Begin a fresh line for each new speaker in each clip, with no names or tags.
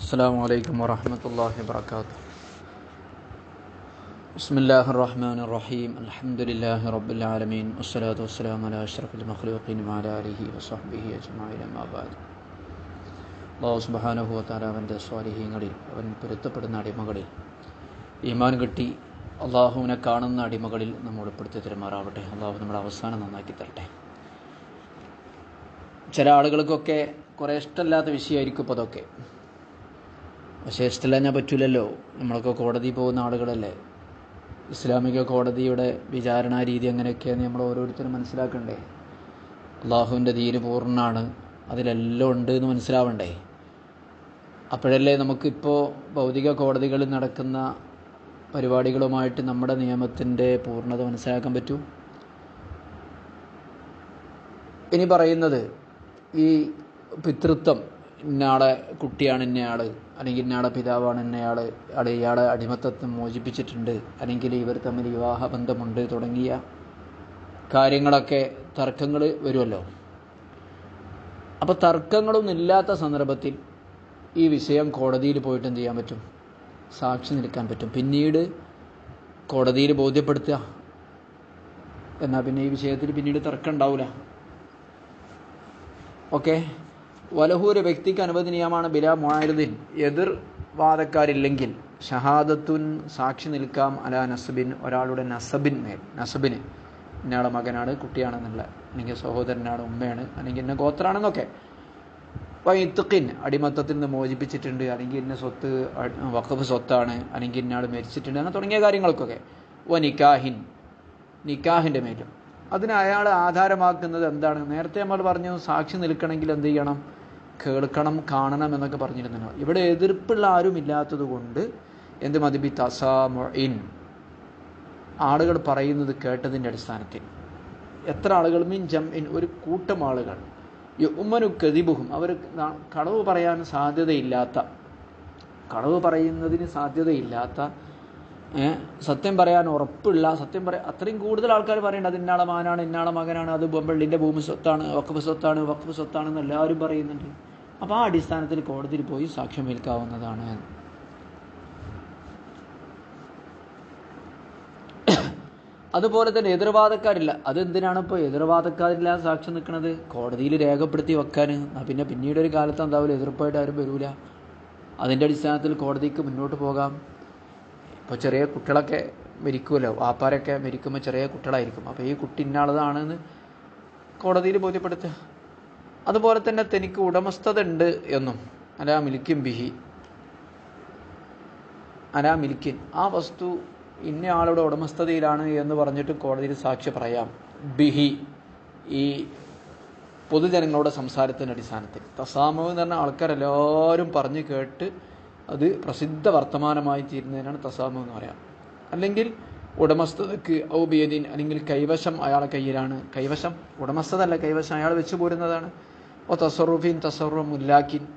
السلام عليكم ورحمة الله وبركاته بسم الله الرحمن الرحيم الحمد لله رب العالمين والصلاة والسلام على أشرف المخلوقين وعلى آله وصحبه أجمعين أما بعد അള്ളാഹു സുബാനഹു താല അവൻ്റെ സ്വാലിഹ്യങ്ങളിൽ അവൻ പൊരുത്തപ്പെടുന്ന അടിമകളിൽ ഈമാൻ കിട്ടി അള്ളാഹുവിനെ കാണുന്ന അടിമകളിൽ നമ്മൾ ഉൾപ്പെടുത്തി തരുമാറാവട്ടെ അള്ളാഹു നമ്മുടെ അവസാനം നന്നാക്കി തരട്ടെ ചില ആളുകൾക്കൊക്കെ കുറേ ഇഷ്ടമില്ലാത്ത വിഷയമായിരിക്കും ഇപ്പോൾ അതൊക്കെ പക്ഷേ ഇഷ്ടമില്ലാഞ്ഞാൽ പറ്റൂലല്ലോ. നമ്മളൊക്കെ കോടതി പോകുന്ന ആളുകളല്ലേ. ഇസ്ലാമിക കോടതിയുടെ വിചാരണാ രീതി അങ്ങനെയൊക്കെയാണ് നമ്മൾ ഓരോരുത്തരും മനസ്സിലാക്കണ്ടേ. അള്ളാഹുവിന്റെ ധീര് പൂർണമാണ് അതിലെല്ലാം ഉണ്ട് എന്ന് മനസ്സിലാവണ്ടേ. അപ്പോഴല്ലേ നമുക്കിപ്പോൾ ഭൗതിക കോടതികളിൽ നടക്കുന്ന പരിപാടികളുമായിട്ട് നമ്മുടെ നിയമത്തിന്റെ പൂർണത മനസ്സിലാക്കാൻ പറ്റൂ? ഇനി പറയുന്നത് ഈ പിതൃത്വം. ഇന്നയാളെ കുട്ടിയാണ് ഇന്നയാൾ അല്ലെങ്കിൽ ഇന്നയാളെ പിതാവാണ് ഇന്നയാൾ ആൾ ഇയാളെ അടിമത്തത്തെ മോചിപ്പിച്ചിട്ടുണ്ട്. അല്ലെങ്കിൽ ഇവർ തമ്മിൽ വിവാഹ ബന്ധമുണ്ട് തുടങ്ങിയ കാര്യങ്ങളൊക്കെ തർക്കങ്ങൾ വരുമല്ലോ. അപ്പോൾ തർക്കങ്ങളൊന്നും ഇല്ലാത്ത സന്ദർഭത്തിൽ ഈ വിഷയം കോടതിയിൽ പോയിട്ട് എന്ത് ചെയ്യാൻ പറ്റും? സാക്ഷി നിൽക്കാൻ പറ്റും. പിന്നീട് കോടതിയിൽ ബോധ്യപ്പെടുത്തുക. എന്നാൽ പിന്നെ ഈ വിഷയത്തിൽ പിന്നീട് തർക്കം ഉണ്ടാവില്ല ഓക്കെ? വലഹു ഒരു വ്യക്തിക്ക് അനുവദനീയമാണ് ബില മുആരിദിൻ എതിർ വാദക്കാരില്ലെങ്കിൽ ഷഹാദത്തുൻ സാക്ഷി നിൽക്കാം അല നസബിൻ ഒരാളുടെ നസബിൻ മേൽ. നസബിന് ഇന്നയാളെ മകനാണ് കുട്ടിയാണെന്നുള്ള അല്ലെങ്കിൽ സഹോദരനാണ് ഉമ്മയാണ് അല്ലെങ്കിൽ ഇന്ന ഗോത്രാണെന്നൊക്കെ വൈത്തുക്കിൻ അടിമത്തത്തിൽ നിന്ന് മോചിപ്പിച്ചിട്ടുണ്ട് അല്ലെങ്കിൽ ഇന്ന സ്വത്ത് വഖഫ് സ്വത്താണ് അല്ലെങ്കിൽ ഇന്നയാൾ മരിച്ചിട്ടുണ്ട് അങ്ങനെ തുടങ്ങിയ കാര്യങ്ങൾക്കൊക്കെ. ഓ നിക്കാഹിൻ നിക്കാഹിന്റെ മേലും. അതിന് അയാൾ ആധാരമാക്കുന്നത് എന്താണ്? നേരത്തെ നമ്മൾ പറഞ്ഞു സാക്ഷി നിൽക്കണമെങ്കിൽ എന്ത് ചെയ്യണം? കേൾക്കണം കാണണം എന്നൊക്കെ പറഞ്ഞിരുന്നല്ലോ ഇവിടെ എതിർപ്പുള്ള ആരും ഇല്ലാത്തത് കൊണ്ട് എന്ത് മതിബി തസാമൊയിൻ ആളുകൾ പറയുന്നത് കേട്ടതിന്റെ അടിസ്ഥാനത്തിൽ. എത്ര ആളുകൾ? മീൻ ജം ഇൻ ഒരു കൂട്ടം ആളുകൾ. ഉമ്മനു കതിബുഹും അവർ കളവ് പറയാൻ സാധ്യതയില്ലാത്ത കളവ് പറയുന്നതിന് സാധ്യതയില്ലാത്ത സത്യം പറയാൻ ഉറപ്പുള്ള സത്യം പറയാൻ അത്രയും കൂടുതൽ ആൾക്കാർ പറയുന്നുണ്ട്. അത് ഇന്നാളെ മാനാണ് ഇന്നാളെ മകനാണ് അത് ബൊമ്പള്ളിന്റെ ഭൂമി സ്വത്താണ് വഖഫ് സ്വത്താണ് വഖഫ് സ്വത്താണെന്ന് എല്ലാവരും പറയുന്നുണ്ട്. അപ്പോൾ ആ അടിസ്ഥാനത്തിൽ കോടതിയിൽ പോയി സാക്ഷ്യം വിൽക്കാവുന്നതാണ് അതുപോലെ തന്നെ എതിർവാദക്കാരില്ല. അതെന്തിനാണ് ഇപ്പോൾ എതിർവാദക്കാരില്ല സാക്ഷ്യം നിൽക്കുന്നത്? കോടതിയിൽ രേഖപ്പെടുത്തി വെക്കാൻ. പിന്നെ പിന്നീട് ഒരു കാലത്ത് എന്താവില്ല? എതിർപ്പായിട്ട് ആരും വരൂല. അതിന്റെ അടിസ്ഥാനത്തിൽ കോടതിക്ക് മുന്നോട്ട് പോകാം. ഇപ്പോൾ ചെറിയ കുട്ടികളൊക്കെ മരിക്കുമല്ലോ? വാപ്പാരൊക്കെ മരിക്കുമ്പോൾ ചെറിയ കുട്ടികളായിരിക്കും. അപ്പോൾ ഈ കുട്ടി ഇന്നാളതാണെന്ന് കോടതിയിൽ ബോധ്യപ്പെടുത്തുക. അതുപോലെ തന്നെ തനിക്ക് ഉടമസ്ഥത ഉണ്ട് എന്നും അലാ മിൽക്കിൻ ബിഹി. അലാ മിൽക്കിൻ ആ വസ്തു ഇന്ന ആളുടെ ഉടമസ്ഥതയിലാണ് എന്ന് പറഞ്ഞിട്ട് കോടതിയിൽ സാക്ഷി പറയാം. ബിഹി ഈ പൊതുജനങ്ങളുടെ സംസാരത്തിന്റെ അടിസ്ഥാനത്തിൽ. തസാമവ് എന്ന് പറഞ്ഞ ആൾക്കാരെല്ലാവരും പറഞ്ഞ് കേട്ട് അത് പ്രസിദ്ധ വർത്തമാനമായി തീരുന്നതിനാണ് തസാമു എന്ന് പറയാം. അല്ലെങ്കിൽ ഉടമസ്ഥതക്ക് ഔബിയദീൻ അല്ലെങ്കിൽ കൈവശം അയാളെ കയ്യിലാണ്. കൈവശം ഉടമസ്ഥതല്ല കൈവശം അയാൾ വെച്ചു പോരുന്നതാണ്. ഓ തസറുഫിൻ തസറു മുല്ലാക്കിൻ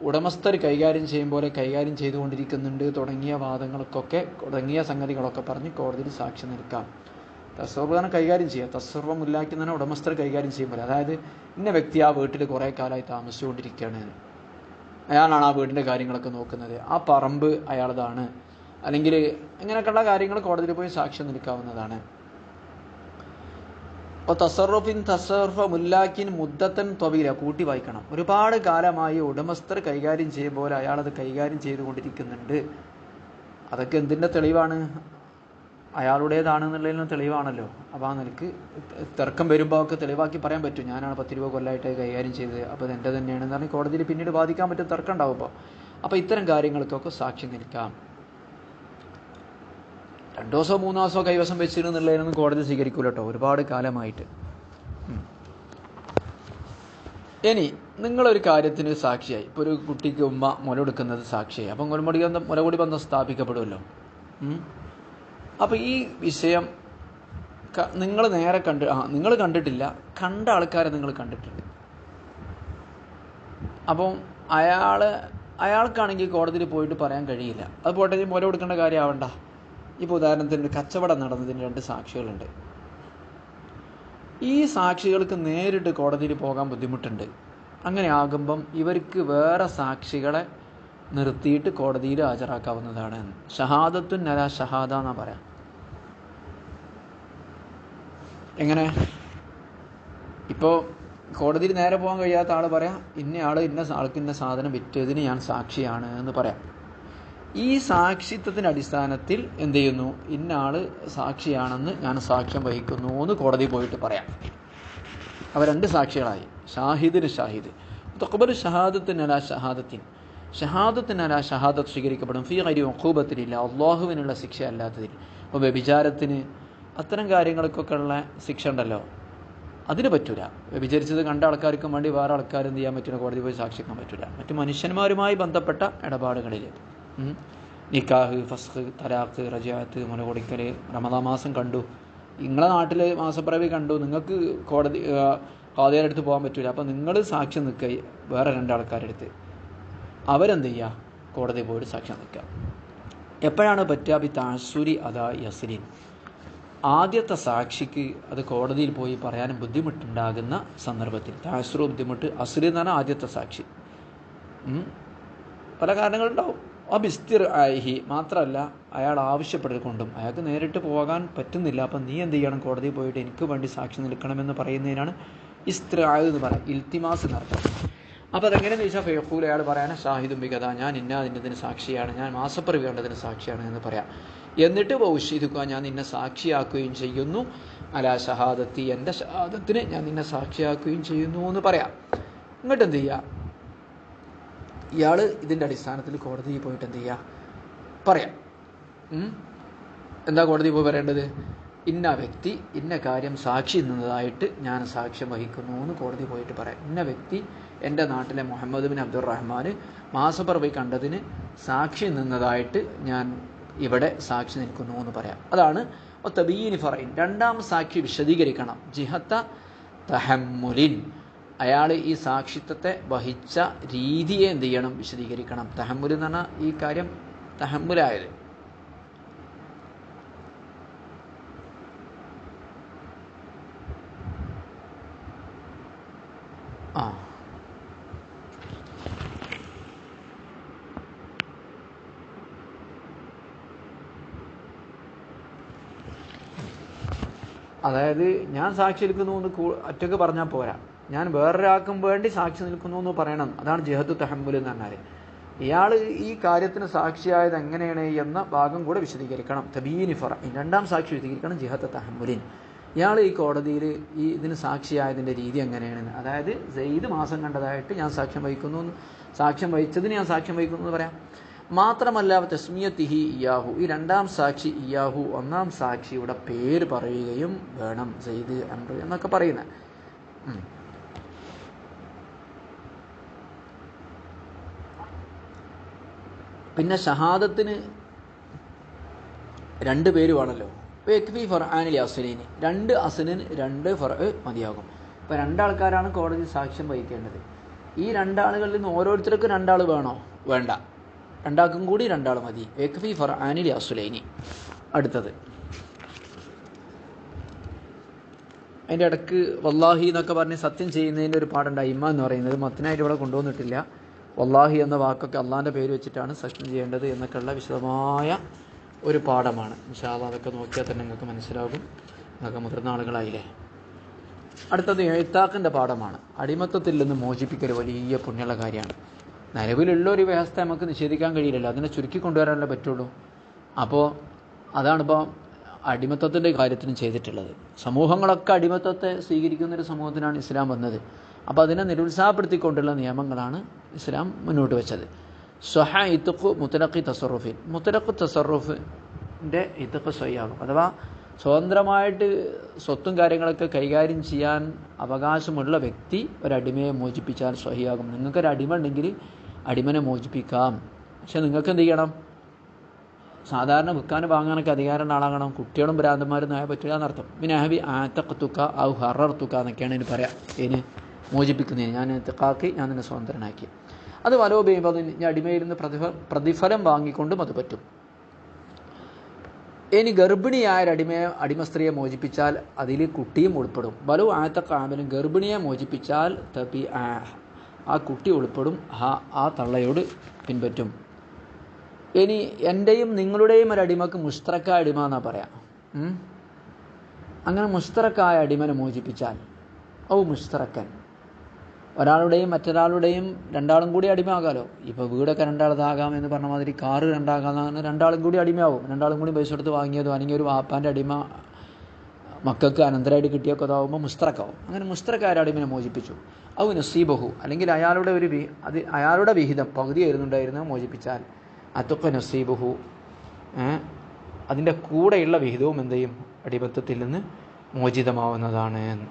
ഉടമസ്ഥർ കൈകാര്യം ചെയ്യും പോലെ കൈകാര്യം ചെയ്തുകൊണ്ടിരിക്കുന്നുണ്ട്. തുടങ്ങിയ വാദങ്ങൾക്കൊക്കെ തുടങ്ങിയ സംഗതികളൊക്കെ പറഞ്ഞ് കോടതിയിൽ സാക്ഷി നിൽക്കാം. തസറുഖാനെ കൈകാര്യം ചെയ്യുക. തസർവ തന്നെ ഉടമസ്ഥർ കൈകാര്യം ചെയ്യുമ്പോൾ അതായത് ഇന്ന വ്യക്തി ആ വീട്ടിൽ കുറേ കാലമായി താമസിച്ചുകൊണ്ടിരിക്കുകയാണ്. അയാളാണ് ആ വീടിന്റെ കാര്യങ്ങളൊക്കെ നോക്കുന്നത്. ആ പറമ്പ് അയാളതാണ്. അല്ലെങ്കിൽ ഇങ്ങനെയൊക്കെയുള്ള കാര്യങ്ങൾ കോടതിയിൽ പോയി സാക്ഷ്യം നിൽക്കാവുന്നതാണ്. അപ്പോൾ തസറുഫിൻ തസറുഫ മുല്ലാക്കിൻ മുദ്ദത്തൻ തൊവീല കൂട്ടി വായിക്കണം. ഒരുപാട് കാലമായി ഉടമസ്ഥർ കൈകാര്യം ചെയ്യുമ്പോൾ അയാളത് കൈകാര്യം ചെയ്തുകൊണ്ടിരിക്കുന്നുണ്ട്. അതൊക്കെ എന്തിന്റെ തെളിവാണ്? അയാളുടേതാണെന്നുള്ളതിനും തെളിവാണല്ലോ. അപ്പോൾ ആ നിനക്ക് തർക്കം വരുമ്പോൾ ഒക്കെ തെളിവാക്കി പറയാൻ പറ്റും. ഞാനാണ് പത്ത് രൂപ കൊല്ലമായിട്ട് കൈകാര്യം ചെയ്തത്. അപ്പോൾ അതെന്റെ തന്നെയാണെന്ന് പറഞ്ഞാൽ കോടതിയിൽ പിന്നീട് ബാധിക്കാൻ പറ്റും തർക്കം ഉണ്ടാവുമ്പോൾ അപ്പോൾ ഇത്തരം കാര്യങ്ങൾക്കൊക്കെ സാക്ഷി നിൽക്കാം. രണ്ടു ദിവസമോ മൂന്ന് ദിവസമോ കൈവശം വെച്ചിരുന്നുള്ളതിനൊന്നും കോടതി സ്വീകരിക്കൂല കേട്ടോ. ഒരുപാട് കാലമായിട്ട്. ഇനി നിങ്ങളൊരു കാര്യത്തിന് സാക്ഷിയായി. ഇപ്പോൾ ഒരു കുട്ടിക്ക് ഉമ്മ മുലകൊടുക്കുന്നത് സാക്ഷിയായി. അപ്പം മുലമുടി ബന്ധം മുലകുടി ബന്ധം സ്ഥാപിക്കപ്പെടുമല്ലോ. അപ്പോൾ ഈ വിഷയം നിങ്ങൾ നേരെ കണ്ട് ആ നിങ്ങൾ കണ്ടിട്ടില്ല. കണ്ട ആൾക്കാരെ നിങ്ങൾ കണ്ടിട്ടുണ്ട്. അപ്പം അയാൾ അയാൾക്കാണെങ്കിൽ കോടതിയിൽ പോയിട്ട് പറയാൻ കഴിയില്ല. അത് പോട്ടെ മുല കൊടുക്കേണ്ട കാര്യമാവണ്ട ഇപ്പോൾ ഉദാഹരണത്തിന് ഒരു കച്ചവടം നടന്നതിന് രണ്ട് സാക്ഷികളുണ്ട്. ഈ സാക്ഷികൾക്ക് നേരിട്ട് കോടതിയിൽ പോകാൻ ബുദ്ധിമുട്ടുണ്ട്. അങ്ങനെ ആകുമ്പം ഇവർക്ക് വേറെ സാക്ഷികളെ നിർത്തിയിട്ട് കോടതിയിൽ ഹാജരാക്കാവുന്നതാണ്. ഷഹാദത്തുൻ നല ഷഹാദ എന്നാ പറയാം. എങ്ങനെ? ഇപ്പോൾ കോടതിയിൽ നേരെ പോകാൻ കഴിയാത്ത ആൾ പറയാം ഇന്ന ആൾ ഇന്ന ആൾക്ക് ഇന്ന സാധനം വിറ്റതിന് ഞാൻ സാക്ഷിയാണ് എന്ന് പറയാം. ഈ സാക്ഷിത്വത്തിന്റെ അടിസ്ഥാനത്തിൽ എന്ത് ചെയ്യുന്നു? ഇന്ന ആൾ സാക്ഷിയാണെന്ന് ഞാൻ സാക്ഷ്യം വഹിക്കുന്നു എന്ന് കോടതി പോയിട്ട് പറയാം. അവ രണ്ട് സാക്ഷികളായി. ഷാഹിദിന് ഷാഹിദ്. തക്കബൽ ഷഹാദത്തിനല ഷഹാദത്തിൻ. ഷഹാദത്തിനല ഷഹാദത്ത് സ്വീകരിക്കപ്പെടും. ഫീ കരി ഒക്കൂബത്തിലില്ല അള്ളാഹുവിനുള്ള ശിക്ഷ അല്ലാത്തതിൽ അപ്പോൾ വ്യഭിചാരത്തിന് അത്തരം കാര്യങ്ങൾക്കൊക്കെ ഉള്ള ശിക്ഷ ഉണ്ടല്ലോ. അതിന് പറ്റൂല. വ്യഭിചരിച്ചത് കണ്ട ആൾക്കാർക്കും വേണ്ടി വേറെ ആൾക്കാരെന്ത് ചെയ്യാൻ പറ്റില്ല കോടതി പോയി സാക്ഷിക്കാൻ പറ്റില്ല മറ്റു മനുഷ്യന്മാരുമായി ബന്ധപ്പെട്ട ഇടപാടുകളിൽ. നിക്കാഹ് ഫസ്ഖ് തലാഖ് റജാത്ത് മുലകൊടിക്കൽ റമദാ മാസം കണ്ടു. നിങ്ങളെ നാട്ടിൽ മാസപ്പിറവി കണ്ടു. നിങ്ങൾക്ക് കോടതി കാതയുടെ അടുത്ത് പോകാൻ പറ്റില്ല അപ്പോൾ നിങ്ങൾ സാക്ഷ്യം നിൽക്കുക വേറെ രണ്ടാൾക്കാരുടെ അടുത്ത്. അവരെന്ത് ചെയ്യുക? കോടതി പോയിട്ട് സാക്ഷ്യം നിൽക്കുക. എപ്പോഴാണ് പറ്റുക? ബി താസുരി അതാ യസ്ലിൻ ആദ്യത്തെ സാക്ഷിക്ക് അത് കോടതിയിൽ പോയി പറയാനും ബുദ്ധിമുട്ടുണ്ടാകുന്ന സന്ദർഭത്തിൽ. താസുറു ബുദ്ധിമുട്ട് അസുരി എന്ന് പറഞ്ഞാൽ ആദ്യത്തെ സാക്ഷി. പല കാരണങ്ങളുണ്ടാവും. അബിസ്തിർ ആയിഹി മാത്രമല്ല അയാൾ ആവശ്യപ്പെട്ടുകൊണ്ടും അയാൾക്ക് നേരിട്ട് പോകാൻ പറ്റുന്നില്ല. അപ്പം നീ എന്ത് ചെയ്യണം? കോടതിയിൽ പോയിട്ട് എനിക്ക് വേണ്ടി സാക്ഷി നിൽക്കണമെന്ന് പറയുന്നതിനാണ് ഇസ്ത്ര എന്ന് പറയാം ഇൽത്തിമാസ് എന്നർത്ഥം അപ്പോൾ അതെങ്ങനെയെന്ന് ചോദിച്ചാൽ ഫെയ്ഖൂൽ അയാൾ പറയാനാണ് ഷാഹിദും ബിഗത ഞാൻ ഇന്ന അതിന്റെ സാക്ഷിയാണ് ഞാൻ മാസപ്പറി വേണ്ടതിന് സാക്ഷിയാണ് എന്ന് പറയാം. എന്നിട്ട് ഭവിഷ്യതുക്കുക ഞാൻ നിന്നെ സാക്ഷിയാക്കുകയും ചെയ്യുന്നു. അല ഷഹാദത്തി എന്റെ ഷഹാദത്തിന് ഞാൻ നിന്നെ സാക്ഷിയാക്കുകയും ചെയ്യുന്നു എന്ന് പറയാം. എന്നിട്ട് എന്ത് ചെയ്യുക ഇയാൾ ഇതിന്റെ അടിസ്ഥാനത്തിൽ കോടതിയിൽ പോയിട്ട് എന്ത് ചെയ്യുക പറയാം? എന്താ കോടതി പോയി പറയേണ്ടത്? ഇന്ന വ്യക്തി ഇന്ന കാര്യം സാക്ഷി നിന്നതായിട്ട് ഞാൻ സാക്ഷ്യം വഹിക്കുന്നു എന്ന് കോടതി പോയിട്ട് പറയാം. ഇന്ന വ്യക്തി എന്റെ നാട്ടിലെ മുഹമ്മദ് ബിൻ അബ്ദുറഹ്മാൻ മാസപ്പറവി കണ്ടതിന് സാക്ഷി നിന്നതായിട്ട് ഞാൻ ഇവിടെ സാക്ഷി നിൽക്കുന്നു എന്ന് പറയാം. അതാണ് തബീനി ഫറൈൻ. രണ്ടാം സാക്ഷി വിശദീകരിക്കണം. ജിഹത്ത തഹമ്മുലിൻ. അയാൾ ഈ സാക്ഷിത്വത്തെ വഹിച്ച രീതിയെ എന്ത് ചെയ്യണം വിശദീകരിക്കണം. തഹമ്മുൽ എന്ന് പറഞ്ഞാൽ ഈ കാര്യം തഹമ്മുലായത് ആ. അതായത് ഞാൻ സാക്ഷി എടുക്കുന്നു എന്ന് ഒറ്റയ്ക്ക് പറഞ്ഞാൽ പോരാ. ഞാൻ വേറൊരാൾക്കും വേണ്ടി സാക്ഷി നിൽക്കുന്നു എന്ന് പറയണം. അതാണ് ജഹദ് തഹമ്മുൽ എന്ന് പറഞ്ഞാൽ ഇയാൾ ഈ കാര്യത്തിന് സാക്ഷിയായത് എങ്ങനെയാണ് എന്ന ഭാഗം കൂടെ വിശദീകരിക്കണം. തബീനി ഫറ. രണ്ടാം സാക്ഷി വിശദീകരിക്കണം ജിഹത്ത് തഹമ്മുലിൻ ഇയാൾ ഈ കോടതിയിൽ ഈ ഇതിന് സാക്ഷിയായതിന്റെ രീതി എങ്ങനെയാണ്? അതായത് സെയ്ദ് മാസം കണ്ടതായിട്ട് ഞാൻ സാക്ഷ്യം വഹിക്കുന്നു സാക്ഷ്യം വഹിച്ചതിന് ഞാൻ സാക്ഷ്യം വഹിക്കുന്നു എന്ന് പറയാം. മാത്രമല്ല തസ്മിയത്തിഹി ഇയാഹു. ഈ രണ്ടാം സാക്ഷി ഇയാഹു ഒന്നാം സാക്ഷിയുടെ പേര് പറയുകയും വേണം സെയ്ദ് അമ്രു എന്നൊക്കെ പറയുന്നത്. പിന്നെ ഷഹാദത്തിന് രണ്ട് പേര് വേണമല്ലോ എക്വി ഫർആാനിൽ അസുലിന് രണ്ട് അസുലിന് രണ്ട് ഫർ മതിയാകും. ഇപ്പം രണ്ടാൾക്കാരാണ് കോടതി സാക്ഷ്യം വഹിക്കേണ്ടത്. ഈ രണ്ടാളുകളിൽ നിന്ന് ഓരോരുത്തർക്കും രണ്ടാൾ വേണോ? വേണ്ട. രണ്ടാൾക്കും കൂടി രണ്ടാൾ മതി. വെക്ഫി ഫർആാനിൽ അസുലൈനി അടുത്തത്. അതിന്റെ ഇടയ്ക്ക് വല്ലാഹി എന്നൊക്കെ പറഞ്ഞ് സത്യം ചെയ്യുന്നതിന്റെ ഒരു പാടുണ്ട്. ഇമ്മ എന്ന് പറയുന്നത് മത്തനായിട്ട് ഇവിടെ കൊണ്ടുവന്നിട്ടില്ല. വല്ലാഹി എന്ന വാക്കൊക്കെ അള്ളാഹിന്റെ പേര് വെച്ചിട്ടാണ് സത്യം ചെയ്യേണ്ടത് എന്നൊക്കെയുള്ള വിശദമായ ഒരു പാഠമാണ്. ഇൻഷാല്ല അതൊക്കെ നോക്കിയാൽ തന്നെ നിങ്ങൾക്ക് മനസ്സിലാകും. നിങ്ങൾക്ക് മുതിർന്ന ആളുകളായില്ലേ? അടുത്തത് എഴുത്താക്കിന്റെ പാഠമാണ്. അടിമത്തത്തിൽ നിന്ന് മോചിപ്പിക്കൽ വലിയ പുണ്യമുള്ള കാര്യമാണ്. നിലവിലുള്ള ഒരു വ്യവസ്ഥ നമുക്ക് നിഷേധിക്കാൻ കഴിയില്ലല്ലോ. അതിനെ ചുരുക്കി കൊണ്ടുവരാനല്ലേ പറ്റുള്ളൂ? അപ്പോൾ അതാണിപ്പോൾ അടിമത്തത്തിന്റെ കാര്യത്തിനും ചെയ്തിട്ടുള്ളത്. സമൂഹങ്ങളൊക്കെ അടിമത്തത്തെ സ്വീകരിക്കുന്ന ഒരു സമൂഹത്തിനാണ് ഇസ്ലാം വന്നത്. അപ്പോൾ അതിനെ നിരുത്സാഹപ്പെടുത്തിക്കൊണ്ടുള്ള നിയമങ്ങളാണ് ഇസ്ലാം മുന്നോട്ട് വെച്ചത്. സ്വഹ ഇത്തുഖു മുത്തലഖി തസറുഫിൻ. മുത്തലഖ് തസറുഫിന്റെ ഇത്തുഖ് സ്വയ്യാകും. അഥവാ സ്വതന്ത്രമായിട്ട് സ്വത്തും കാര്യങ്ങളൊക്കെ കൈകാര്യം ചെയ്യാൻ അവകാശമുള്ള വ്യക്തി ഒരടിമയെ മോചിപ്പിച്ചാൽ സ്വഹിയാകും. നിങ്ങൾക്കൊരു അടിമ ഉണ്ടെങ്കിൽ അടിമനെ മോചിപ്പിക്കാം. പക്ഷെ നിങ്ങൾക്ക് എന്ത് ചെയ്യണം? സാധാരണ വിൽക്കാനും വാങ്ങാനൊക്കെ അധികാരമുള്ള ആളാകണം. കുട്ടികളും ഭ്രാന്തന്മാരും നായ പറ്റില്ല എന്നർത്ഥം. പിന്നെ ഹബി ആത്തക്കത്തുക്ക ഔ ഹറർത്തുക്ക എന്നൊക്കെയാണ് ഇതിന് പറയാം. ഇതിന് മോചിപ്പിക്കുന്നതിന്. ഞാൻ തെക്കാക്കി ഞാൻ നിന്നെ സ്വതന്ത്രനാക്കി. അത് വലോ അത് ഞാൻ അടിമയിൽ നിന്ന് പ്രതിഫ പ്രതിഫലം വാങ്ങിക്കൊണ്ടും അത് പറ്റും. ഇനി ഗർഭിണിയായ അടിമയെ അടിമ സ്ത്രീയെ മോചിപ്പിച്ചാൽ അതിൽ കുട്ടിയും ഉൾപ്പെടും. വലു ആയത്ത കാമലും ഗർഭിണിയെ മോചിപ്പിച്ചാൽ തപ്പി ആ കുട്ടി ഉൾപ്പെടും. ആ ആ തള്ളയോട് പിൻപറ്റും. ഇനി എന്റെയും നിങ്ങളുടെയും ഒരു അടിമക്ക് മുസ്തറക്കായ അടിമ എന്നാ പറയാം? അങ്ങനെ മുസ്തറക്കായ അടിമനെ മോചിപ്പിച്ചാൽ ഔ മുസ്തറക്കൻ ഒരാളുടെയും മറ്റൊരാളുടെയും രണ്ടാളും കൂടി അടിമയാകാമല്ലോ ഇപ്പോൾ വീടൊക്കെ രണ്ടാളതാകാം എന്ന് പറഞ്ഞ മാതിരി കാറ് രണ്ടാകാമെന്നാണ് രണ്ടാളും കൂടി അടിമയാവും. രണ്ടാളും കൂടി പൈസ കൊടുത്ത് വാങ്ങിയതോ അല്ലെങ്കിൽ ഒരു വാപ്പാന്റെ അടിമ മക്കൾക്ക് അനന്തരമായിട്ട് കിട്ടിയൊക്കെ അതാവുമ്പോൾ മുസ്തറക്കാവും. അങ്ങനെ മുസ്തറക്കായ അടിമനെ മോചിപ്പിച്ചു? ഔ നസീബഹു. അല്ലെങ്കിൽ അയാളുടെ ഒരു അത് അയാളുടെ വിഹിതം പകുതി ആയിരുന്നുണ്ടായിരുന്നത് മോചിപ്പിച്ചാൽ? അതൊക്കെ നസീബഹു. അതിന്റെ കൂടെയുള്ള വിഹിതവും എന്തെയും അടിമത്തത്തിൽ നിന്ന് മോചിതമാവുന്നതാണ്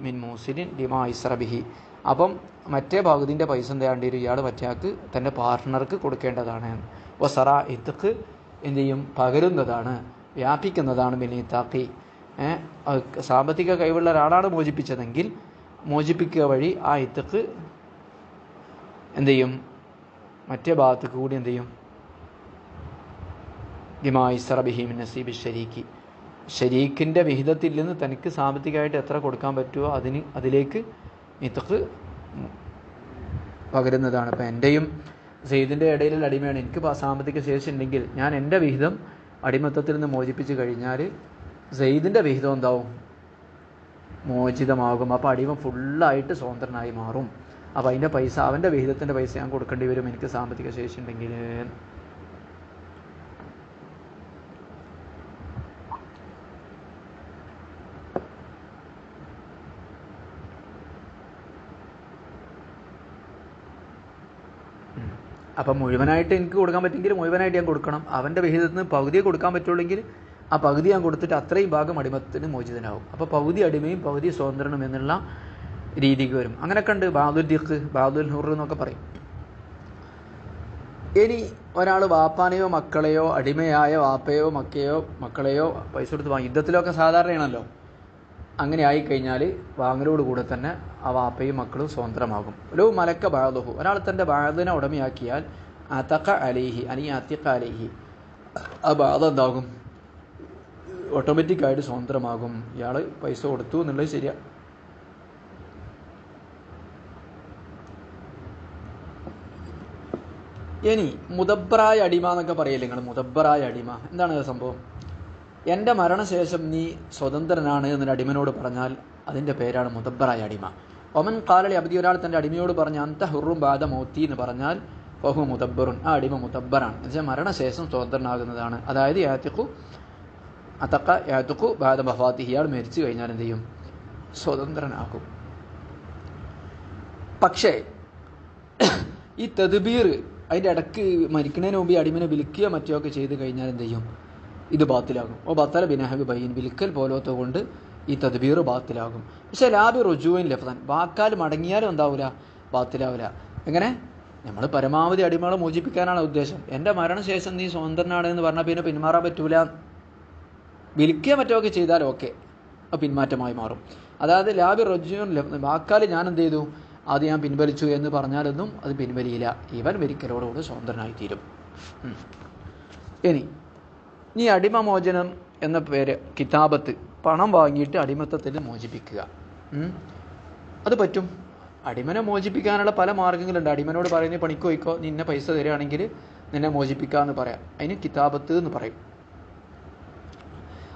മിൻ മൂസിലിൻ ലിമാ അപ്പം മറ്റേ പകുതിന്റെ പൈസ എന്ത് ചെയ്യേണ്ടി വരും ഇയാൾ മറ്റേയാൾക്ക് തന്റെ പാർട്ട്ണർക്ക് കൊടുക്കേണ്ടതാണ്. വ സറ ഇത്തക്ക് എന്ത് ചെയ്യും? പകരുന്നതാണ്. വ്യാപിക്കുന്നതാണ് മിനിത്താക്കി സാമ്പത്തിക കഴിവുള്ള ഒരാളാണ് മോചിപ്പിച്ചതെങ്കിൽ മോചിപ്പിക്കുക വഴി ആ ഇത്തക്ക് എന്ത് ചെയ്യും? മറ്റേ ഭാഗത്ത് കൂടി എന്ത് ചെയ്യും? ലിമായി സറബിഹിമിൻ നസീബ് ഷരീഖി ഷരീഖിന്റെ വിഹിതത്തിൽ നിന്ന് തനിക്ക് സാമ്പത്തികമായിട്ട് എത്ര കൊടുക്കാൻ പറ്റുമോ അതിന് അതിലേക്ക് ഇത്തക്ക് പകരുന്നതാണ്. അപ്പം എന്റെയും സെയ്ദിന്റെ ഇടയിലുള്ള അടിമയാണ്. എനിക്ക് സാമ്പത്തിക ശേഷി ഉണ്ടെങ്കിൽ ഞാൻ എന്റെ വിഹിതം അടിമത്തത്തിൽ നിന്ന് മോചിപ്പിച്ച് കഴിഞ്ഞാൽ സെയ്ദിന്റെ വിഹിതം എന്താവും? മോചിതമാകും. അപ്പോൾ അടിമ ഫുള്ളായിട്ട് സ്വതന്ത്രനായി മാറും. അപ്പോൾ അതിന്റെ പൈസ അവന്റെ വിഹിതത്തിന്റെ പൈസ ഞാൻ കൊടുക്കേണ്ടി വരും എനിക്ക് സാമ്പത്തിക ശേഷി ഉണ്ടെങ്കിൽ അപ്പം മുഴുവനായിട്ട് എനിക്ക് കൊടുക്കാൻ പറ്റുമെങ്കിൽ മുഴുവനായിട്ട് ഞാൻ കൊടുക്കണം. അവന്റെ വിഹിതത്തിൽ നിന്ന് പകുതിയെ കൊടുക്കാൻ പറ്റുള്ളെങ്കിൽ ആ പകുതി ഞാൻ കൊടുത്തിട്ട് അത്രയും ഭാഗം അടിമത്തിന് മോചിതനാവും. അപ്പോൾ പകുതി അടിമയും പകുതി സ്വതന്ത്രനും എന്നുള്ള രീതിക്ക് വരും. അങ്ങനെയൊക്കെ ഉണ്ട്. ബാദുൽ ദിഖ് ബാദുൽ ഹുർ എന്നൊക്കെ പറയും. ഇനി ഒരാൾ വാപ്പാനെയോ മക്കളെയോ അടിമയായ വാപ്പയോ മക്കയോ മക്കളെയോ പൈസ കൊടുത്ത് വാങ്ങി. യുദ്ധത്തിലൊക്കെ സാധാരണയാണല്ലോ. അങ്ങനെ ആയിക്കഴിഞ്ഞാൽ വാങ്ങലോട് കൂടെ തന്നെ ആ വാപ്പയും മക്കളും സ്വതന്ത്രമാകും. ഒരു മലക്ക ബാധുഹു ഒരാൾ തന്റെ ബാധനെ ഉടമയാക്കിയാൽ അതക്ക അലേഹി അല്ലെങ്കിൽ അത്തിക്ക അലേഹി. ആ ബാധ എന്താകും? ഓട്ടോമാറ്റിക്കായിട്ട് സ്വതന്ത്രമാകും. ഇയാൾ പൈസ കൊടുത്തു എന്നുള്ളത് ശരിയാണ് ഇനി മുദബ്ബറായ അടിമ എന്നൊക്കെ പറയില്ല നിങ്ങൾ മുദബ്ബറായ അടിമ. എന്താണ് സംഭവം? എന്റെ മരണശേഷം നീ സ്വതന്ത്രനാണ് എന്നൊരു അടിമനോട് പറഞ്ഞാൽ അതിന്റെ പേരാണ് മുതബ്ബറായ അടിമ. ഒമൻ കാലളി അബദി ഒരാൾ തന്റെ അടിമയോട് പറഞ്ഞ അന്ത ഹുറും ബാധ മോത്തി എന്ന് പറഞ്ഞാൽ ബഹു മുതബ്ബറുൻ ആ അടിമ മുതബ്ബറാണ് എന്നുവെച്ചാൽ മരണശേഷം സ്വതന്ത്രനാകുന്നതാണ്. അതായത് യാത്തിക്കു അതക്ക യാത്തുക്കു ബാധ ബഫാത്തി ഇയാൾ മരിച്ചു കഴിഞ്ഞാൽ എന്ത് ചെയ്യും? സ്വതന്ത്രനാകും. പക്ഷേ ഈ തെതുബീർ അതിന്റെ ഇടയ്ക്ക് മരിക്കുന്നതിന് മുമ്പ് അടിമനെ വിളിക്കുകയോ മറ്റോ ഒക്കെ ചെയ്ത് കഴിഞ്ഞാൽ എന്ത് ചെയ്യും? ഇത് ബാത്തിലാകും. ഓ ബത്തല ബിനാഹബി ബൈൻ വിൽക്കൽ പോലത്തെ കൊണ്ട് ഈ തദ്ബീർ ബാത്തിലാകും. പക്ഷേ ലാബി റുജുവിൻ ലഫ്താൻ വാക്കാൽ മടങ്ങിയാലും എന്താവില്ല ബാത്തിലാവില്ല എങ്ങനെ? നമ്മൾ പരമാവധി അടിമകളെ മോചിപ്പിക്കാനാണ് ഉദ്ദേശം. എന്റെ മരണശേഷം നീ സ്വതന്ത്രനാണ് എന്ന് പറഞ്ഞാൽ പിന്നെ പിന്മാറാൻ പറ്റൂല. വിൽക്കുക മറ്റൊക്കെ ചെയ്താൽ ഓക്കെ. പിന്മാറ്റമായി മാറും. അതായത് ലാബി റജുൻ വാക്കാൽ ഞാൻ എന്ത് ചെയ്തു? അത് ഞാൻ പിൻവലിച്ചു എന്ന് പറഞ്ഞാലൊന്നും അത് പിൻവലിയില്ല. ഇവൻ ഒരിക്കലോടുകൂടി സ്വതന്ത്രനായി തീരും ഉം. ഈ അടിമമോചനം എന്ന പേര് കിതാബത്ത് പണം വാങ്ങിയിട്ട് അടിമത്തത്തിൽ മോചിപ്പിക്കുക. അത് പറ്റും. അടിമനെ മോചിപ്പിക്കാനുള്ള പല മാർഗങ്ങളുണ്ട് അടിമനോട് പറയുന്നത് പണിക്ക് പോയിക്കോ നിന്നെ പൈസ തരികയാണെങ്കിൽ നിന്നെ മോചിപ്പിക്കാമെന്ന് പറയാം. അതിന് കിതാബത്ത് എന്ന് പറയും.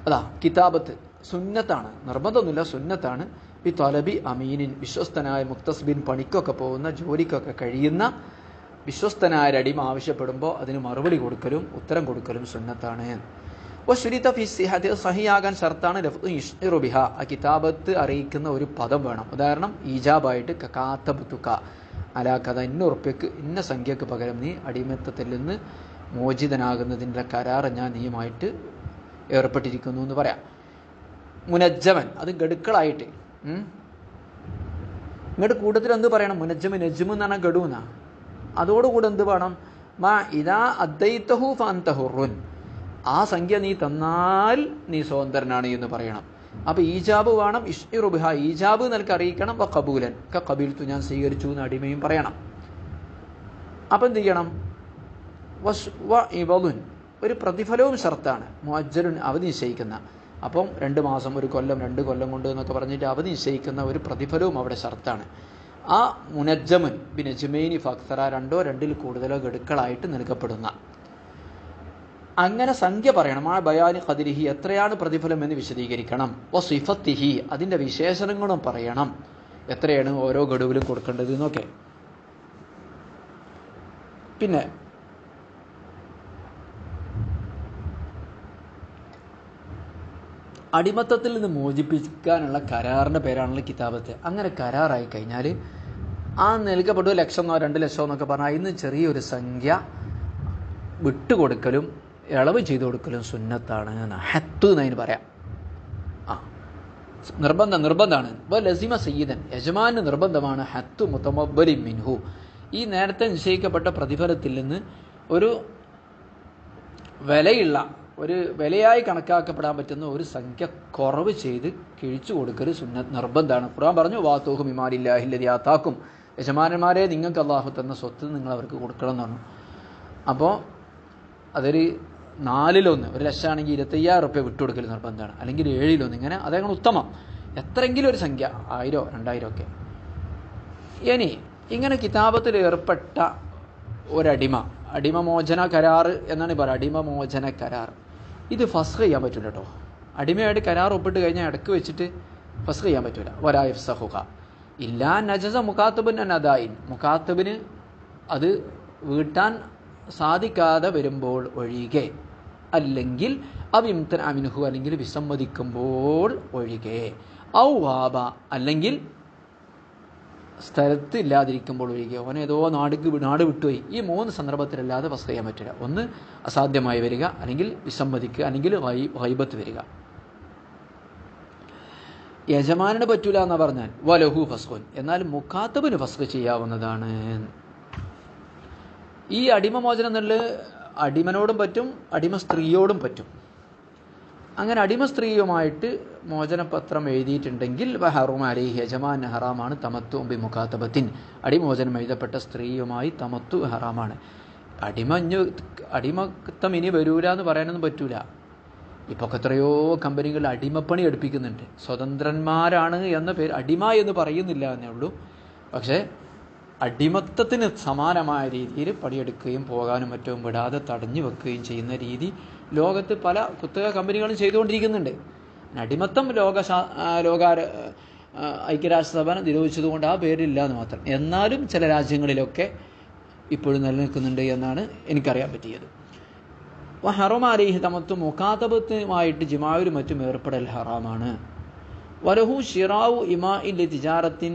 അതാ കിതാബത്ത് സുന്നത്താണ്. നിർബന്ധമൊന്നുമില്ല സുന്നത്താണ്. ഈ തൊലബി അമീനിൻ വിശ്വസ്തനായ മുക്തസ്ബിൻ പണിക്കൊക്കെ പോകുന്ന ജോലിക്കൊക്കെ കഴിയുന്ന വിശ്വസ്തനായ അടിമ ആവശ്യപ്പെടുമ്പോൾ അതിന് മറുപടി കൊടുക്കലും ഉത്തരം കൊടുക്കലും സുന്നത്താണ്. സഹിയാകാൻ ഷർത്താണ് ലഫ്തു ബിഹ. ആ കിതാബത്ത് അറിയിക്കുന്ന ഒരു പദം വേണം. ഉദാഹരണം ഈജാബായിട്ട് കാത്തബുത്തുക്ക അലാ കഥ ഇന്ന ഉറപ്പിക്ക് ഇന്ന സംഖ്യക്ക് പകരം നീ അടിമത്തത്തിൽ നിന്ന് മോചിതനാകുന്നതിന്റെ കരാർ ഞാൻ നീയുമായിട്ട് ഏർപ്പെട്ടിരിക്കുന്നു എന്ന് പറയാം. മുനജ്ജമൻ അത് ഗഡുക്കളായിട്ട്. ഇങ്ങോട്ട് കൂട്ടത്തിൽ എന്ത് പറയണം? മുനജ്ജമൻ നജ്മു എന്ന് പറഞ്ഞാൽ ഗഡു എന്നാ അതോടുകൂടെ എന്ത് വേണം? മാ ഇതാ അദ്ദൈത്തഹു ഫാന്തഹുറുൻ ആ സംഖ്യ നീ തന്നാൽ നീ സ്വതന്ത്രനാണ് എന്ന് പറയണം. അപ്പൊ ഈജാബ് വേണം ഇഷ്റുബിഹ ഈജാബ് നിനക്ക് അറിയിക്കണം വ കബൂലൻ ക കബീൽത്തു ഞാൻ സ്വീകരിച്ചു എന്ന് അടിമയും പറയണം. അപ്പൊ എന്ത് ചെയ്യണം? വസ് വ ഇവലുൻ. ഒരു പ്രതിഫലവും ഷർത്താണ്. മുഅജ്ജലുൻ അവധി നിശ്ചയിക്കുന്ന. അപ്പം രണ്ട് മാസം ഒരു കൊല്ലം രണ്ട് കൊല്ലം കൊണ്ട് എന്നൊക്കെ പറഞ്ഞിട്ട് അവധി നിശ്ചയിക്കുന്ന ഒരു പ്രതിഫലവും അവിടെ ഷർത്താണ്. ആ മുനജ്ജമുൻ ബിനജ്മൈനി ഫക്സറ രണ്ടോ രണ്ടിൽ കൂടുതലോ ഗഡുക്കളായിട്ട് നൽകപ്പെടുന്ന. അങ്ങനെ സംഖ്യ പറയണം. ആ ബയാനി ഖദിരിഹി എത്രയാണ് പ്രതിഫലം എന്ന് വിശദീകരിക്കണം. ഓ സിഫത്തിഹി അതിന്റെ വിശേഷണങ്ങളും പറയണം. എത്രയാണ് ഓരോ ഗഡുവിലും കൊടുക്കേണ്ടത് എന്നൊക്കെ. പിന്നെ അടിമത്തത്തിൽ നിന്ന് മോചിപ്പിക്കാനുള്ള കരാറിന്റെ പേരാണല്ലോ കിതാബത്ത്. അങ്ങനെ കരാറായി കഴിഞ്ഞാൽ ആ നൽകപ്പെട്ട ലക്ഷമെന്നോ രണ്ട് ലക്ഷം എന്നൊക്കെ പറഞ്ഞാൽ ഇന്ന് ചെറിയൊരു സംഖ്യ വിട്ടുകൊടുക്കലും ഇളവ് ചെയ്തു കൊടുക്കലും സുന്നത്താണ്. ഹത്ത് എന്നതിന് പറയാം. ആ. നിർബന്ധം നിർബന്ധമാണ്. ഇപ്പോൾ ലസിമ സയ്യിദൻ. യജമാന് നിർബന്ധമാണ്. ഹത്ത് മുത്തമബലി മിൻഹു. ഈ നേരത്തെ നിശ്ചയിക്കപ്പെട്ട പ്രതിഫലത്തിൽ നിന്ന് ഒരു വിലയുള്ള ഒരു വിലയായി കണക്കാക്കപ്പെടാൻ പറ്റുന്ന ഒരു സംഖ്യ കുറവ് ചെയ്ത് കിഴിച്ചു കൊടുക്കൽ സുന്ന നിർബന്ധമാണ്. ഖുർആൻ പറഞ്ഞു വാത്തോഹും ഇമാരില്ലാഹില്ലതി ആത്താക്കും. യജമാനന്മാരെ നിങ്ങൾക്ക് അള്ളാഹു തന്ന സ്വത്ത് നിങ്ങൾ അവർക്ക് കൊടുക്കണം എന്ന് പറഞ്ഞു അപ്പോൾ അതൊരു നാലിലൊന്ന് ഒരു ലക്ഷമാണെങ്കിൽ ഇരുപത്തയ്യായിരം റുപ്യ വിട്ടുകൊടുക്കൽ നിർബന്ധമാണ്. അല്ലെങ്കിൽ ഏഴിലൊന്ന് ഇങ്ങനെ അതങ്ങനെ ഉത്തമം. എത്രയെങ്കിലും ഒരു സംഖ്യ ആയിരോ രണ്ടായിരം ഒക്കെ. ഇനി ഇങ്ങനെ കിതാബത്തിൽ ഏർപ്പെട്ട ഒരടിമ അടിമമോചന കരാർ എന്നാണ് പറയുക. അടിമമോചന കരാർ ഇത് ഫസ്ഖ് ചെയ്യാൻ പറ്റില്ല കേട്ടോ അടിമയായിട്ട് കരാർ ഒപ്പിട്ട് കഴിഞ്ഞാൽ ഇടയ്ക്ക് വെച്ചിട്ട് ഫസ്ഖ് ചെയ്യാൻ പറ്റില്ല വരായഫ് സഹുഖ ഇല്ലാ നജസ മുഖാത്തബിൻ അനദായിൻ മുഖാത്തബിന് അത് വീട്ടാൻ സാധിക്കാതെ വരുമ്പോൾ ഒഴികെ. അല്ലെങ്കിൽ അവിമുക്തൻ അമിനുഹു അല്ലെങ്കിൽ വിസമ്മതിക്കുമ്പോൾ ഒഴികെ. ഔ വാബ അല്ലെങ്കിൽ സ്ഥലത്ത് ഇല്ലാതിരിക്കുമ്പോൾ ഒഴികെ അവൻ ഏതോ നാടുക്ക് നാട് വിട്ടുപോയി. ഈ മൂന്ന് സന്ദർഭത്തിലല്ലാതെ വസ്തു ചെയ്യാൻ പറ്റില്ല. ഒന്ന് അസാധ്യമായി വരിക അല്ലെങ്കിൽ വിസമ്മതിക്കുക അല്ലെങ്കിൽ വൈബത്ത് വരിക. യജമാനന് പറ്റൂല എന്നാ പറഞ്ഞാൽ വലഹു ഫസ്ഖുൻ. എന്നാൽ മുഖാത്തബിന് ഫസ്ഖ് ചെയ്യാവുന്നതാണ്. ഈ അടിമമോചനം എന്നുള്ളത് അടിമനോടും പറ്റും അടിമ സ്ത്രീയോടും പറ്റും. അങ്ങനെ അടിമ സ്ത്രീയുമായിട്ട് മോചനപത്രം എഴുതിയിട്ടുണ്ടെങ്കിൽ വഹറുമാരി യജമാൻ ഹറാമാണ് തമത്തു ബി മുഖാത്തബത്തിൻ അടിമോചനം എഴുതപ്പെട്ട സ്ത്രീയുമായി തമത്തു ഹറാമാണ്. അടിമഞ്ഞ് അടിമത്തം ഇനി വരൂല എന്ന് പറയാനൊന്നും പറ്റൂല. ഇപ്പോൾ എത്രയോ കമ്പനികൾ അടിമപ്പണി എടുപ്പിക്കുന്നുണ്ട്. സ്വതന്ത്രന്മാരാണ് എന്ന പേര് അടിമ എന്ന് പറയുന്നില്ല എന്നേ ഉള്ളൂ. പക്ഷേ അടിമത്തത്തിന് സമാനമായ രീതിയിൽ പണിയെടുക്കുകയും പോകാനും മറ്റും വിടാതെ തടഞ്ഞു വെക്കുകയും ചെയ്യുന്ന രീതി ലോകത്ത് പല കുത്തക കമ്പനികളും ചെയ്തുകൊണ്ടിരിക്കുന്നുണ്ട്. അടിമത്തം ലോക ലോകാര ഐക്യരാഷ്ട്രസഭ നിരോധിച്ചതുകൊണ്ട് ആ പേരില്ല എന്ന് മാത്രം. എന്നാലും ചില രാജ്യങ്ങളിലൊക്കെ ഇപ്പോഴും നിലനിൽക്കുന്നുണ്ട് എന്നാണ് എനിക്കറിയാൻ പറ്റിയത്. അപ്പോൾ ഹറം തമത്തും മുഖാതപത്തുമായിട്ട് ജിമാവിലും മറ്റും ഏർപ്പെടൽ ഹറാമാണ്. വലഹു ഷിറാവു ഇമാ ഇല്ല തിജാറത്തിൻ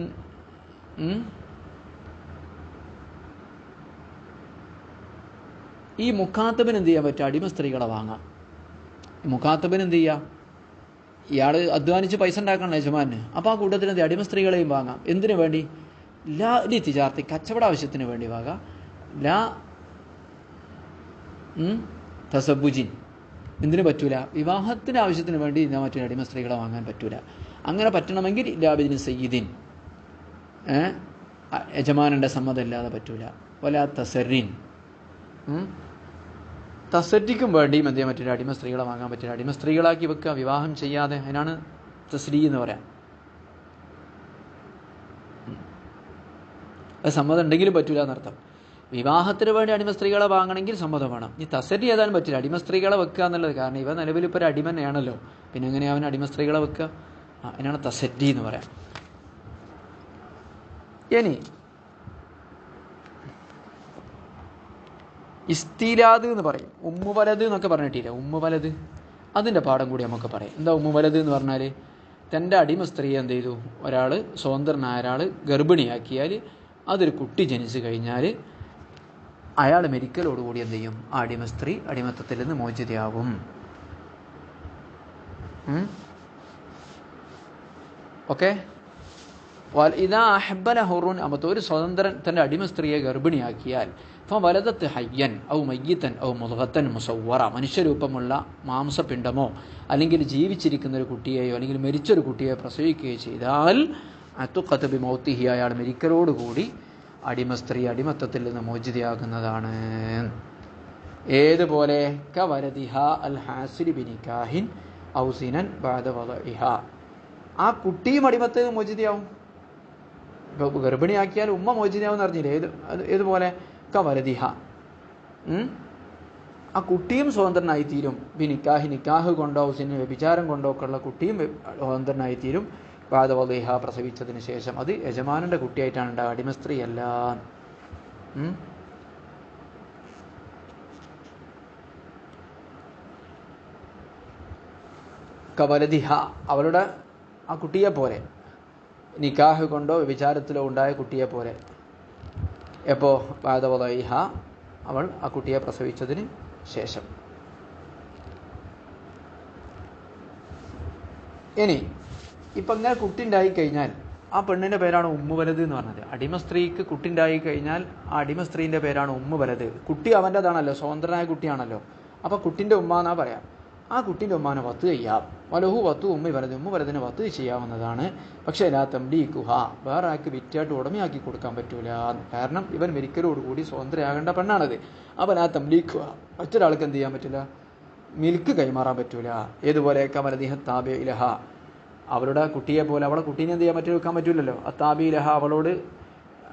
ഈ മുഖാത്തബൻ എന്ത് ചെയ്യാൻ പറ്റും? അടിമ സ്ത്രീകളെ വാങ്ങാം മുഖാത്തബൻ എന്ത് ചെയ്യാം? ഇയാൾ അധ്വാനിച്ച് പൈസ ഉണ്ടാക്കണം യജമാന് അപ്പോൾ ആ കൂട്ടത്തിൽ എന്ത് അടിമ സ്ത്രീകളെയും വാങ്ങാം. എന്തിനു വേണ്ടി? ലാ ലി തിജാർത്തി കച്ചവട ആവശ്യത്തിന് വേണ്ടി വാങ്ങാം. ലാ തസബുജിൻ എന്തിനു പറ്റൂല? വിവാഹത്തിന്റെ ആവശ്യത്തിന് വേണ്ടി ഞാൻ മറ്റൊരു അടിമ സ്ത്രീകളെ വാങ്ങാൻ പറ്റൂല. അങ്ങനെ പറ്റണമെങ്കിൽ ലാബിദിന് സയ്യിദിൻ. യജമാനന്റെ സമ്മതം ഇല്ലാതെ പറ്റൂല. വല തസറിൻ. തസറ്റിക്കും വേണ്ടി ചെയ്യാൻ പറ്റില്ല അടിമ സ്ത്രീകളെ വാങ്ങാൻ പറ്റില്ല. അടിമ സ്ത്രീകളാക്കി വെക്കുക വിവാഹം ചെയ്യാതെ അതിനാണ് തസ്രീ എന്ന് പറയാം. അത് സമ്മതം ഉണ്ടെങ്കിലും പറ്റൂല എന്നർത്ഥം. വിവാഹത്തിന് വേണ്ടി അടിമ സ്ത്രീകളെ വാങ്ങണമെങ്കിൽ സമ്മതം വേണം. ഈ തസരി ചെയ്താലും പറ്റില്ല. അടിമ സ്ത്രീകളെ വെക്കുക എന്നുള്ളത് കാരണം ഇവ നിലവിൽ ഇപ്പോൾ ഒരു അടിമനെയാണല്ലോ പിന്നെ എങ്ങനെയാ അവൻ അടിമ സ്ത്രീകളെ വെക്കുക? അതിനാണ് തസറ്റി എന്ന് പറയാം. ഇനി ഇസ്തീലാദ് എന്ന് പറയും. ഉമ്മു വലത് എന്നൊക്കെ പറഞ്ഞിട്ടില്ല? ഉമ്മു വലത് അതിന്റെ പാഠം കൂടി നമുക്ക് പറയാം. എന്താ ഉമ്മു വലത് എന്ന് പറഞ്ഞാൽ തന്റെ അടിമ സ്ത്രീ എന്ത് ചെയ്തു? ഒരാൾ സ്വതന്ത്രനായ ഒരാൾ ഗർഭിണിയാക്കിയാൽ അതൊരു കുട്ടി ജനിച്ചു കഴിഞ്ഞാൽ അയാൾ മെരിക്കലോടുകൂടി എന്ത് ചെയ്യും? ആ അടിമ സ്ത്രീ അടിമത്തത്തിൽ നിന്ന് മോചിതയാവും. ഓക്കെ? ഹുറൂൻ. അമ്മത്ത് ഒരു സ്വതന്ത്രൻ തന്റെ അടിമ സ്ത്രീയെ ഗർഭിണിയാക്കിയാൽ ഇപ്പം വലതത്ത് ഹയ്യൻ ഔ മയ്യത്തൻ ഔ മുതഹത്തൻ മുസവറ മനുഷ്യരൂപമുള്ള മാംസപിണ്ഡമോ അല്ലെങ്കിൽ ജീവിച്ചിരിക്കുന്ന ഒരു കുട്ടിയെയോ അല്ലെങ്കിൽ മരിച്ചൊരു കുട്ടിയെ പ്രസവിക്കുകയോ ചെയ്താൽ അത്തുക്കത്തബി മൗത്തിഹി അയാൾ മരിക്കലോടുകൂടി അടിമ സ്ത്രീ അടിമത്തത്തിൽ നിന്ന് മോചിതയാകുന്നതാണ്. ഏതുപോലെ? അൽ ആ കുട്ടിയും അടിമത്ത് മോചിതയാവും. ഇപ്പോൾ ഗർഭിണിയാക്കിയാൽ ഉമ്മ മോചിതയാവെന്ന് അറിഞ്ഞില്ലേ? ഏത് ഏതുപോലെ? കവലതിഹ. ആ കുട്ടിയും സ്വതന്ത്രനായി തീരും ബി നിക്കാഹി കൊണ്ടോ സിന് വ്യഭിചാരം കൊണ്ടോ ഒക്കെ ഉള്ള കുട്ടിയും വ്യ- സ്വതന്ത്രനായി തീരും പാദവദേഹ പ്രസവിച്ചതിന് ശേഷം. അത് യജമാനന്റെ കുട്ടിയായിട്ടാണ് ഉണ്ടാവുക. അടിമസ്ത്രീ അല്ല കവലതിഹ. അവളുടെ ആ കുട്ടിയെ പോലെ നിക്കാഹ് കൊണ്ടോ വിചാരത്തിലോ ഉണ്ടായ കുട്ടിയെ പോലെ. എപ്പോ? വാദവതൈഹ അവൾ ആ കുട്ടിയെ പ്രസവിച്ചതിന് ശേഷം. ഇനി ഇപ്പം ഇങ്ങനെ കുട്ടി ഉണ്ടായി കഴിഞ്ഞാൽ ആ പെണ്ണിന്റെ പേരാണ് ഉമ്മു വലത് എന്ന് പറഞ്ഞത്. അടിമ സ്ത്രീക്ക് കുട്ടി ഉണ്ടായി കഴിഞ്ഞാൽ ആ അടിമ സ്ത്രീന്റെ പേരാണ് ഉമ്മു വലത്. കുട്ടി അവന്റെതാണല്ലോ സ്വതന്ത്രനായ കുട്ടിയാണല്ലോ. അപ്പൊ കുട്ടിന്റെ ഉമ്മ എന്നാ പറയാം? ആ കുട്ടീന്റെ ഉമ്മാനെ വത്ത് ചെയ്യാം. വലഹു വത്തു ഉമ്മ വലത് ഉമ്മ വലതിനെ വത്ത് ചെയ്യാവുന്നതാണ്. പക്ഷേ ലാ തംലീക്കുഹ വേറെ ആൾക്ക് വിറ്റായിട്ട് ഉടമയാക്കി കൊടുക്കാൻ പറ്റൂല. കാരണം ഇവൻ മെരിക്കലോടുകൂടി സ്വതന്ത്രയാകേണ്ട പെണ്ണാണത്. അപ്പൊ ലാ തംലീക്കുഹ മറ്റൊരാൾക്ക് എന്ത് ചെയ്യാൻ പറ്റില്ല? മിൽക്ക് കൈമാറാൻ പറ്റൂല. ഏതുപോലെ കമലദിഹ താബെ ഇലഹ. അവളുടെ കുട്ടിയെ പോലെ അവളെ കുട്ടീനെ എന്ത് ചെയ്യാൻ പറ്റി? വെക്കാൻ പറ്റൂലല്ലോ. ആ താബി ഇലഹ അവളോട്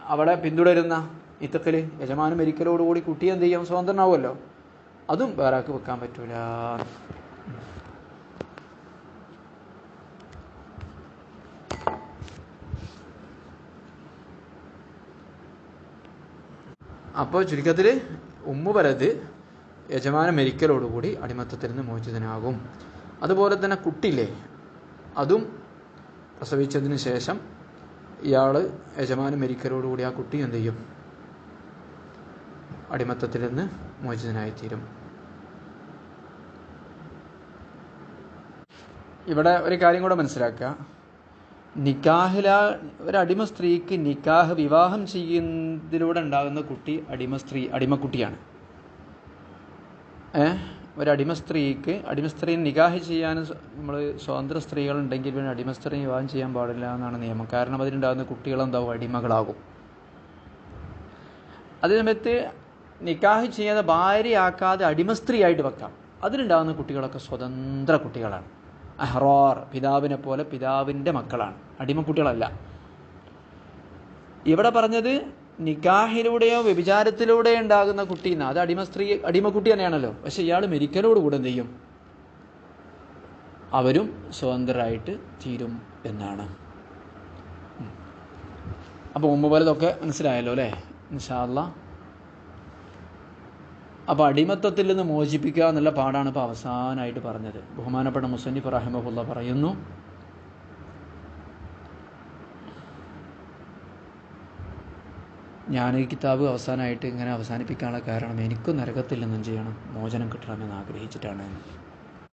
അവളെ പിന്തുടരുന്ന ഇത്തക്കൽ യജമാനും മരിക്കലോടുകൂടി കുട്ടിയെ എന്ത് ചെയ്യാം? സ്വതന്ത്രനാവുമല്ലോ. അതും വേറെ ആൾക്ക് വെക്കാൻ പറ്റൂല. അപ്പോൾ ചുരുക്കത്തിൽ ഉമ്മുപരത് യജമാന മരിക്കലോടുകൂടി അടിമത്തത്തിൽ നിന്ന് മോചിതനാകും. അതുപോലെ തന്നെ കുട്ടിയില്ലേ അതും പ്രസവിച്ചതിന് ശേഷം ഇയാൾ യജമാന മരിക്കലോടുകൂടി ആ കുട്ടി എന്ത് ചെയ്യും? അടിമത്തത്തിൽ നിന്ന് മോചിതനായിത്തീരും. ഇവിടെ ഒരു കാര്യം കൂടെ മനസ്സിലാക്കുക. നിക്കാഹില ഒരടിമ സ്ത്രീക്ക് നിക്കാഹ് വിവാഹം ചെയ്യുന്നതിലൂടെ ഉണ്ടാകുന്ന കുട്ടി അടിമ സ്ത്രീ അടിമക്കുട്ടിയാണ് ഏ? ഒരടിമ സ്ത്രീക്ക് അടിമ സ്ത്രീ നിഗാഹ് ചെയ്യാൻ നമ്മൾ സ്വതന്ത്ര സ്ത്രീകളുണ്ടെങ്കിൽ പിന്നെ അടിമ സ്ത്രീ വിവാഹം ചെയ്യാൻ പാടില്ല എന്നാണ് നിയമം. കാരണം അതിലുണ്ടാകുന്ന കുട്ടികളെന്താവും? അടിമകളാകും. അതേ സമയത്ത് നിക്കാഹ് ചെയ്യാതെ ഭാര്യയാക്കാതെ അടിമ സ്ത്രീ ആയിട്ട് വെക്കാം. അതിലുണ്ടാകുന്ന കുട്ടികളൊക്കെ സ്വതന്ത്ര കുട്ടികളാണ്. അഹ്റാർ പിതാവിനെ പോലെ പിതാവിന്റെ മക്കളാണ്. അടിമക്കുട്ടികളല്ല. ഇവിടെ പറഞ്ഞത് നിക്കാഹിലൂടെയോ വ്യഭിചാരത്തിലൂടെയോ ഉണ്ടാകുന്ന കുട്ടി എന്നാ അത് അടിമ സ്ത്രീ അടിമക്കുട്ടി തന്നെയാണല്ലോ. പക്ഷെ ഇയാൾ മെരിക്കലോടുകൂടെ എന്ത് ചെയ്യും? അവരും സ്വതന്ത്രരായിട്ട് തീരും എന്നാണ്. അപ്പോൾ മുമ്പ് പോലതൊക്കെ മനസ്സിലായല്ലോ അല്ലേ? ഇൻഷാല്ല അപ്പോൾ അടിമത്തത്തിൽ നിന്ന് മോചിപ്പിക്കുക എന്നുള്ള പാടാണ് ഇപ്പോൾ അവസാനമായിട്ട് പറഞ്ഞത്. ബഹുമാനപ്പെട്ട മുസന്നിഫ് റഹിമഹുല്ല പറയുന്നു. ഞാൻ ഈ കിതാബ് അവസാനമായിട്ട് ഇങ്ങനെ അവസാനിപ്പിക്കാനുള്ള കാരണം എനിക്കും നരകത്തിൽ നിന്നും ചെയ്യണം. മോചനം കിട്ടണമെന്ന് ആഗ്രഹിച്ചിട്ടാണ്.